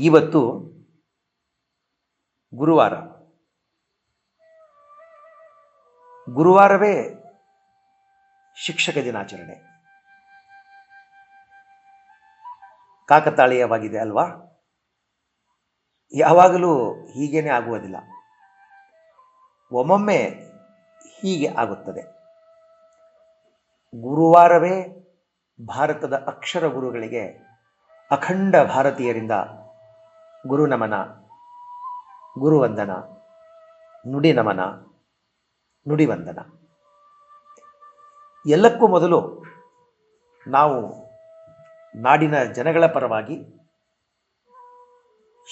ಇವತ್ತು ಗುರುವಾರ. ಗುರುವಾರವೇ ಶಿಕ್ಷಕ ದಿನಾಚರಣೆ. ಕಾಕತಾಳೀಯವಾಗಿದೆ ಅಲ್ವಾ? ಯಾವಾಗಲೂ ಹೀಗೇನೆ ಆಗುವುದಿಲ್ಲ. ಒಮ್ಮೊಮ್ಮೆ ಹೀಗೆ ಆಗುತ್ತದೆ. ಗುರುವಾರವೇ ಭಾರತದ ಅಕ್ಷರ ಗುರುಗಳಿಗೆ ಅಖಂಡ ಭಾರತೀಯರಿಂದ ಗುರುನಮನ ಗುರುವಂದನ ನುಡಿ ನಮನ ನುಡಿವಂದನ ಎಲ್ಲಕ್ಕೂ ಮೊದಲು ನಾವು ನಾಡಿನ ಜನಗಳ ಪರವಾಗಿ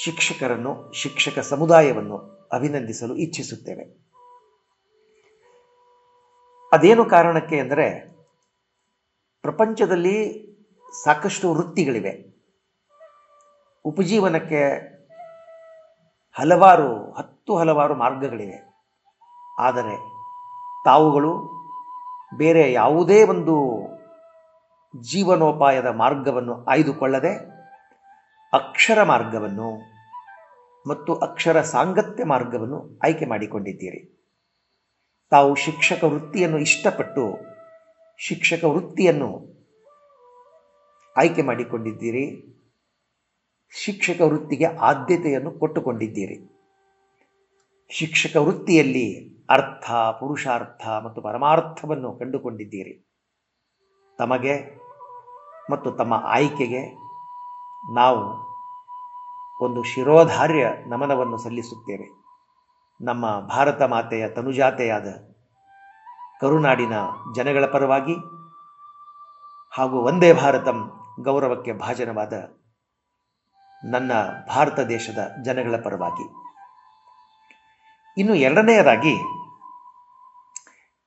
ಶಿಕ್ಷಕರನ್ನು, ಶಿಕ್ಷಕ ಸಮುದಾಯವನ್ನು ಅಭಿನಂದಿಸಲು ಇಚ್ಛಿಸುತ್ತೇವೆ. ಅದೇನು ಕಾರಣಕ್ಕೆ ಅಂದರೆ ಪ್ರಪಂಚದಲ್ಲಿ ಸಾಕಷ್ಟು ವೃತ್ತಿಗಳಿವೆ. ಉಪಜೀವನಕ್ಕೆ ಹಲವಾರು, ಹತ್ತು ಹಲವಾರು ಮಾರ್ಗಗಳಿವೆ. ಆದರೆ ತಾವುಗಳು ಬೇರೆ ಯಾವುದೇ ಒಂದು ಜೀವನೋಪಾಯದ ಮಾರ್ಗವನ್ನು ಆಯ್ದುಕೊಳ್ಳದೆ ಅಕ್ಷರ ಮಾರ್ಗವನ್ನು ಮತ್ತು ಅಕ್ಷರ ಸಾಂಗತ್ಯ ಮಾರ್ಗವನ್ನು ಆಯ್ಕೆ ಮಾಡಿಕೊಂಡಿದ್ದೀರಿ. ತಾವು ಶಿಕ್ಷಕ ವೃತ್ತಿಯನ್ನು ಇಷ್ಟಪಟ್ಟು ಶಿಕ್ಷಕ ವೃತ್ತಿಯನ್ನು ಆಯ್ಕೆ ಮಾಡಿಕೊಂಡಿದ್ದೀರಿ. ಶಿಕ್ಷಕ ವೃತ್ತಿಗೆ ಆದ್ಯತೆಯನ್ನು ಕೊಟ್ಟುಕೊಂಡಿದ್ದೀರಿ. ಶಿಕ್ಷಕ ವೃತ್ತಿಯಲ್ಲಿ ಅರ್ಥ, ಪುರುಷಾರ್ಥ ಮತ್ತು ಪರಮಾರ್ಥವನ್ನು ಕಂಡುಕೊಂಡಿದ್ದೀರಿ. ತಮಗೆ ಮತ್ತು ತಮ್ಮ ಆಯ್ಕೆಗೆ ನಾವು ಒಂದು ಶಿರೋಧಾರ್ಯ ನಮನವನ್ನು ಸಲ್ಲಿಸುತ್ತೇವೆ. ನಮ್ಮ ಭಾರತ ಮಾತೆಯ ತನುಜಾತೆಯಾದ ಕರುನಾಡಿನ ಜನಗಳ ಪರವಾಗಿ ಹಾಗೂ ವಂದೇ ಭಾರತಂ ಗೌರವಕ್ಕೆ ಭಾಜನವಾದ ನನ್ನ ಭಾರತ ದೇಶದ ಜನಗಳ ಪರವಾಗಿ. ಇನ್ನು ಎರಡನೆಯದಾಗಿ,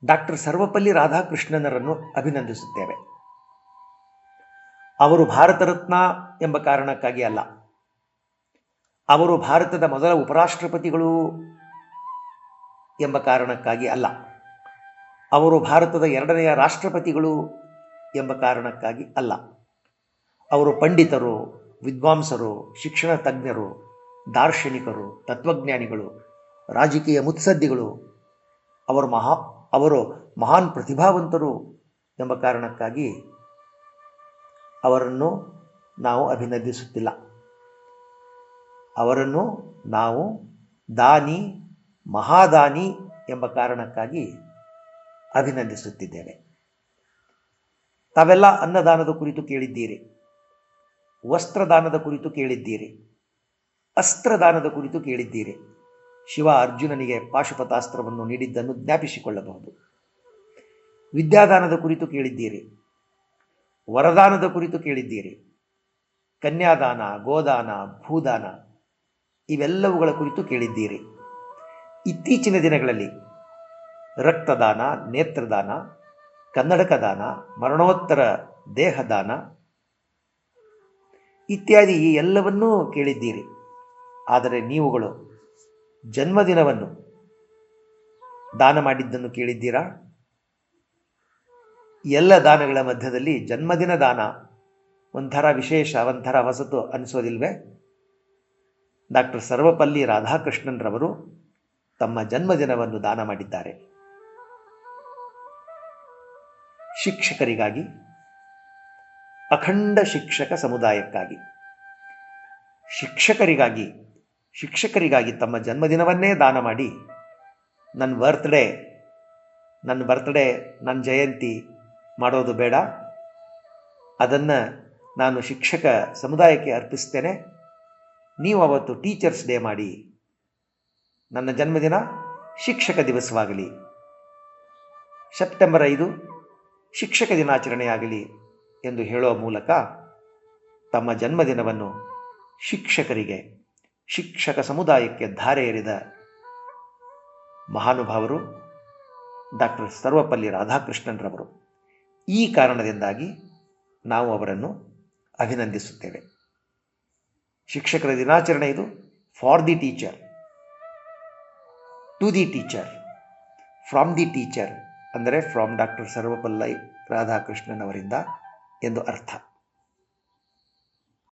ಡಾಕ್ಟರ್ ಸರ್ವಪಲ್ಲಿ ರಾಧಾಕೃಷ್ಣನರನ್ನು ಅಭಿನಂದಿಸುತ್ತೇವೆ. ಅವರು ಭಾರತ ರತ್ನ ಎಂಬ ಕಾರಣಕ್ಕಾಗಿ ಅಲ್ಲ. ಅವರು ಭಾರತದ ಮೊದಲ ಉಪರಾಷ್ಟ್ರಪತಿಗಳು ಎಂಬ ಕಾರಣಕ್ಕಾಗಿ ಅಲ್ಲ. ಅವರು ಭಾರತದ ಎರಡನೆಯ ರಾಷ್ಟ್ರಪತಿಗಳು ಎಂಬ ಕಾರಣಕ್ಕಾಗಿ ಅಲ್ಲ. ಅವರು ಪಂಡಿತರು ವಿದ್ವಾಂಸರು, ಶಿಕ್ಷಣ ತಜ್ಞರು, ದಾರ್ಶನಿಕರು, ತತ್ವಜ್ಞಾನಿಗಳು, ರಾಜಕೀಯ ಮುತ್ಸದ್ದಿಗಳು, ಅವರು ಮಹಾ, ಅವರು ಮಹಾನ್ ಪ್ರತಿಭಾವಂತರು ಎಂಬ ಕಾರಣಕ್ಕಾಗಿ ಅವರನ್ನು ನಾವು ಅಭಿನಂದಿಸುತ್ತಿಲ್ಲ. ಅವರನ್ನು ನಾವು ದಾನಿ, ಮಹಾದಾನಿ ಎಂಬ ಕಾರಣಕ್ಕಾಗಿ ಅಭಿನಂದಿಸುತ್ತಿದ್ದೇವೆ. ತಾವೆಲ್ಲ ಅನ್ನದಾನದ ಕುರಿತು ಕೇಳಿದ್ದೀರಿ. ವಸ್ತ್ರದಾನದ ಕುರಿತು ಕೇಳಿದ್ದೀರಿ. ಅಸ್ತ್ರದಾನದ ಕುರಿತು ಕೇಳಿದ್ದೀರಿ. ಶಿವ ಅರ್ಜುನನಿಗೆ ಪಾಶುಪತಾಸ್ತ್ರವನ್ನು ನೀಡಿದ್ದನ್ನು ಜ್ಞಾಪಿಸಿಕೊಳ್ಳಬಹುದು. ವಿದ್ಯಾದಾನದ ಕುರಿತು ಕೇಳಿದ್ದೀರಿ. ವರದಾನದ ಕುರಿತು ಕೇಳಿದ್ದೀರಿ. ಕನ್ಯಾದಾನ, ಗೋದಾನ, ಭೂದಾನ ಇವೆಲ್ಲವುಗಳ ಕುರಿತು ಕೇಳಿದ್ದೀರಿ. ಇತ್ತೀಚಿನ ದಿನಗಳಲ್ಲಿ ರಕ್ತದಾನ, ನೇತ್ರದಾನ ಕನ್ನಡಕ ದಾನ ಮರಣೋತ್ತರ ದೇಹದಾನ ಇತ್ಯಾದಿ ಈ ಎಲ್ಲವನ್ನೂ ಕೇಳಿದ್ದೀರಿ. ಆದರೆ ನೀವುಗಳು ಜನ್ಮದಿನವನ್ನು ದಾನ ಮಾಡಿದ್ದನ್ನು ಕೇಳಿದ್ದೀರಾ? ಎಲ್ಲ ದಾನಗಳ ಮಧ್ಯದಲ್ಲಿ ಜನ್ಮದಿನ ದಾನ ಒಂಥರ ವಿಶೇಷ, ಒಂಥರ ಹೊಸತು ಅನಿಸೋದಿಲ್ವೇ? ಡಾಕ್ಟರ್ ಸರ್ವಪಲ್ಲಿ ರಾಧಾಕೃಷ್ಣನ್ರವರು ತಮ್ಮ ಜನ್ಮದಿನವನ್ನು ದಾನ ಮಾಡಿದ್ದಾರೆ. ಶಿಕ್ಷಕರಿಗಾಗಿ ಅಖಂಡ ಶಿಕ್ಷಕ ಸಮುದಾಯಕ್ಕಾಗಿ. ಶಿಕ್ಷಕರಿಗಾಗಿ ಶಿಕ್ಷಕರಿಗಾಗಿ ತಮ್ಮ ಜನ್ಮದಿನವನ್ನೇ ದಾನ ಮಾಡಿ ನನ್ನ ಬರ್ತ್ಡೇ ನನ್ನ ಬರ್ತ್ಡೇ ನನ್ನ ಜಯಂತಿ ಮಾಡೋದು ಬೇಡ. ಅದನ್ನು ನಾನು ಶಿಕ್ಷಕ ಸಮುದಾಯಕ್ಕೆ ಅರ್ಪಿಸ್ತೇನೆ. ನೀವು ಅವತ್ತು ಟೀಚರ್ಸ್ ಡೇ ಮಾಡಿ, ನನ್ನ ಜನ್ಮದಿನ ಶಿಕ್ಷಕ ದಿವಸವಾಗಲಿ. ಸೆಪ್ಟೆಂಬರ್ ಐದು, ಶಿಕ್ಷಕ ದಿನಾಚರಣೆಯಾಗಲಿ. ಎಂದು ಹೇಳುವ ಮೂಲಕ ತಮ್ಮ ಜನ್ಮದಿನವನ್ನು ಶಿಕ್ಷಕರಿಗೆ, ಶಿಕ್ಷಕ ಸಮುದಾಯಕ್ಕೆ ಧಾರೆ ಎರೆದ ಮಹಾನುಭಾವರು ಡಾಕ್ಟರ್ ಸರ್ವಪಲ್ಲಿ ರಾಧಾಕೃಷ್ಣನ್ರವರು. ಈ ಕಾರಣದಿಂದಾಗಿ ನಾವು ಅವರನ್ನು ಅಭಿನಂದಿಸುತ್ತೇವೆ. ಶಿಕ್ಷಕರ ದಿನಾಚರಣೆ ಇದು. For the teacher to the teacher from the teacher ಅಂದರೆ ಫ್ರಾಮ್ ಡಾಕ್ಟರ್ ಸರ್ವಪಲ್ಲಿ ರಾಧಾಕೃಷ್ಣನ್ ಅವರಿಂದ ಎಂದು ಅರ್ಥ